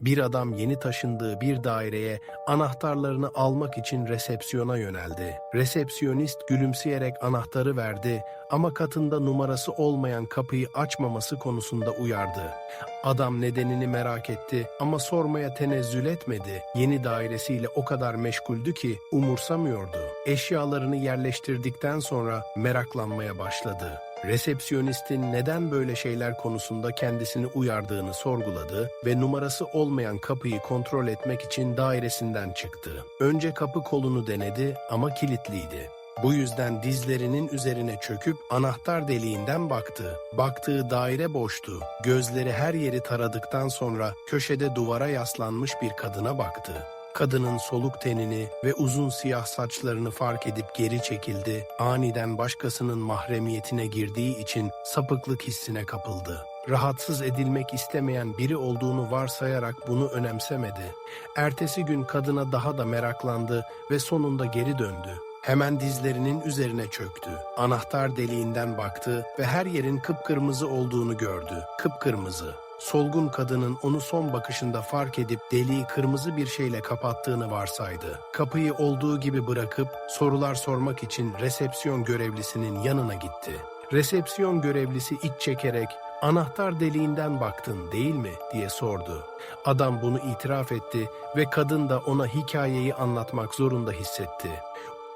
Bir adam yeni taşındığı bir daireye anahtarlarını almak için resepsiyona yöneldi. Resepsiyonist gülümseyerek anahtarı verdi ama katında numarası olmayan kapıyı açmaması konusunda uyardı. Adam nedenini merak etti ama sormaya tenezzül etmedi. Yeni dairesiyle o kadar meşguldü ki umursamıyordu. Eşyalarını yerleştirdikten sonra meraklanmaya başladı. Resepsiyonistin neden böyle şeyler konusunda kendisini uyardığını sorguladı ve numarası olmayan kapıyı kontrol etmek için dairesinden çıktı. Önce kapı kolunu denedi ama kilitliydi. Bu yüzden dizlerinin üzerine çöküp anahtar deliğinden baktı. Baktığı daire boştu. Gözleri her yeri taradıktan sonra köşede duvara yaslanmış bir kadına baktı. Kadının soluk tenini ve uzun siyah saçlarını fark edip geri çekildi. Aniden başkasının mahremiyetine girdiği için sapıklık hissine kapıldı. Rahatsız edilmek istemeyen biri olduğunu varsayarak bunu önemsemedi. Ertesi gün kadına daha da meraklandı ve sonunda geri döndü. Hemen dizlerinin üzerine çöktü. Anahtar deliğinden baktı ve her yerin kıpkırmızı olduğunu gördü. Kıpkırmızı. Solgun kadının onu son bakışında fark edip deliği kırmızı bir şeyle kapattığını varsaydı. Kapıyı olduğu gibi bırakıp sorular sormak için resepsiyon görevlisinin yanına gitti. Resepsiyon görevlisi iç çekerek anahtar deliğinden baktın değil mi diye sordu. Adam bunu itiraf etti ve kadın da ona hikayeyi anlatmak zorunda hissetti.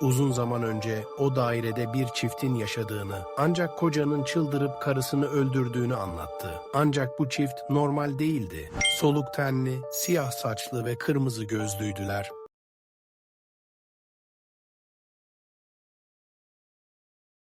Uzun zaman önce o dairede bir çiftin yaşadığını, ancak kocanın çıldırıp karısını öldürdüğünü anlattı. Ancak bu çift normal değildi. Soluk tenli, siyah saçlı ve kırmızı gözlüydüler.